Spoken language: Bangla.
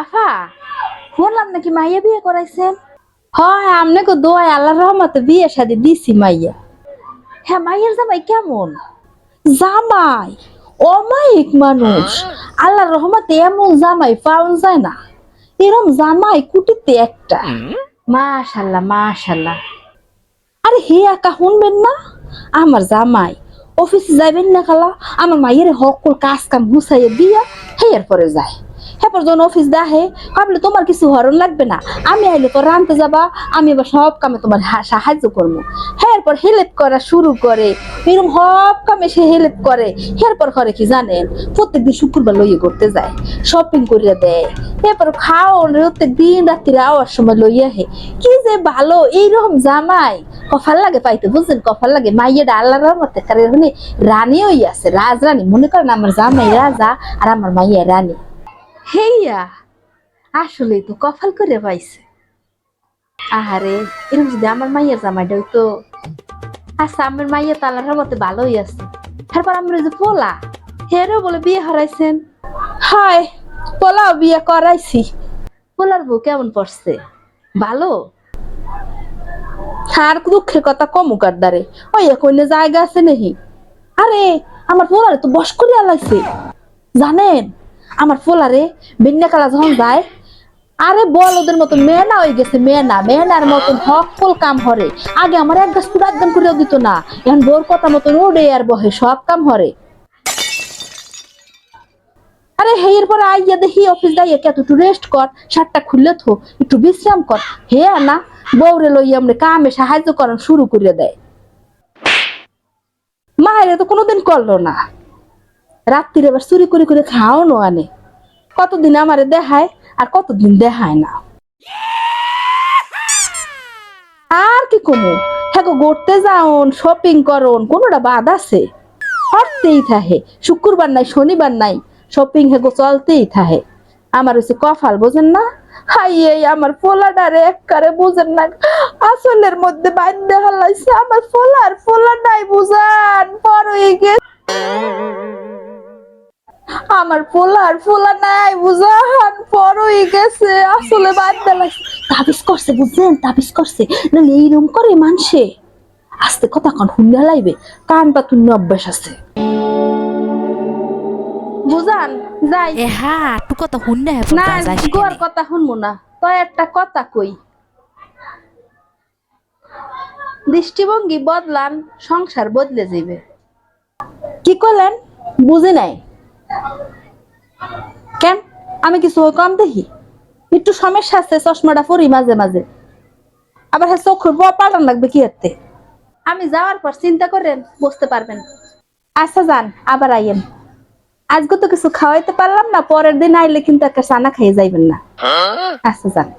আফা, শুনলাম নাকি মাইয়া বিয়ে করাইছেন হয়, আমনে দোয়াই আল্লাহর রহমতে বিয়ে শাদি দিছি মাইয়া। হ্যাঁ মাইয়ার জামাই কেমন? জামাই, অমায়িক মানুষ। আল্লাহর রহমতে এমন জামাই পাওয়া যায় না। এরম জামাই কুটিতে একটা। মাশাল্লাহ মাশাল্লাহ। আরে হে একা শুনবেন না? আমার জামাই, অফিসে যাবেন না খালা। আমার মায়ের সকল কাজ কাম গুছাইয়ে দিয়া হেয়ার পরে যায়। হেপর যখন অফিস দাহে। ভাবলে তোমার কিছু হরণ লাগবে না। আমি আইলে তো রানতে যাবা, আমি এবার সব কামে তোমার সাহায্য করব। এরপর হেল্প করা শুরু করে। এরকম সব কামে সে হেল্প করে। এরপর করে কি জানেন? প্রত্যেকদিন শুক্রবার লইয়ে করতে যায়। শপিং করে দেয়। এরপর খাও প্রত্যেক দিন রাত্রিরে আওয়ার সময় লইয়া হে কি যে ভালো, এইরকম জামাই। কফাল লাগে পাইতে, বুঝছেন? কফাল লাগে। মাইয়ের আল্লাহর রহমতে কারণ রানী হই আছে রাজরানী। মনে করেন আমার জামাই রাজা আর আমার মাইয়া রানী। হেইয়া আসলে তো কফাল করে পাইছে। আহারে এরকম যদি আমার মাইয়ের জামাইটা তো আচ্ছা আমার মাইয়া তো আল্লাহর রহমতে ভালোই আছে। তারপর আমার যে পোলা হেরও বলে বিয়ে হারাইছেন। হয় পোলাও বিয়ে করাইছি। পোলার বউ কেমন পড়ছে? ভালো? আর দুঃখের কথা কমুকার দ্বারে? ওই এখন জায়গা আছে নেহি। আরে আমার পোলারে তো বস করিয়া লাগছে জানেন আমার ফোলারে পোলারে বিন্যাকালা যখন যায়, আরে বল ওদের মতো মেয়েনা হয়ে গেছে, মেয়েনা, মেয়েনার মতন সকল কাম হরে। আগে আমার এক গাছ পুরো একদম করে দিত না, এখন বোর কথা মতন ওড়ে আর বহে, সব কাম হরে। আরে এরপরে আইয়া দেখি অফিস যাইয়া কে একটু রেস্ট কর, শার্টটা খুললে থো, একটু বিশ্রাম কর। হে না বউরে লইয়া আমরা কামে সাহায্য করার শুরু করে দেয়। মায়ের তো কোনোদিন করল না। রাত্রিরে এবার চুরি করে করে খাওয়ানো আনে। কতদিন আমারে দেখায় আর কতদিন দেখায় না। আর কি কমু? হ্যাঁ গো, ঘুরতে যাওন শপিং করন, কোনোটা বাদ আছে? করতেই থাহে শুক্রবার নাই, শনিবার নাই শপিং হেগো চলতেই থাহে আমার হচ্ছে কফাল বোঝেন না? হাই, এই আমার পোলাডারে এককারে বুঝেন না। আসলের মধ্যে বান্ধে হালাইছে আমার পোলার পোলা নাই বুঝান, পর হয়ে গেছে। আমার পোলার পোলা নাই বুঝান পরই গেছে আসলে বান্ধে লাগছে। তাবিজ করছে বুঝছেন? তাবিজ করছে। নাহলে এইরকম করে মানসে আস্তে কথা কন হুন্ডা লাইবে। কান পাতুন্য অভ্যাস আছে। বুঝান? যাই। এ হা টু কত হুন্ডা হে না গোর কথা শুনব না। তো একটা কথা কই। দৃষ্টিভঙ্গি বদলান সংসার বদলে যাবে কি করলেন? বুঝে নাই। কেন? আমি কিছু কম দেখি? একটু সমস্যা আছে চশমাটা পরি মাঝে মাঝে। আবার হ্যাঁ চোখ ব- পাল্টান লাগবে কি হাতে আমি যাওয়ার পর চিন্তা করেন বসতে পারবেন। আচ্ছা যান আবার আইয়েন। আজকে তো কিছু খাওয়াইতে পারলাম না পরের দিন আইলে কিন্তু একটা সানা খাইয়ে যাইবেন না। আচ্ছা যান।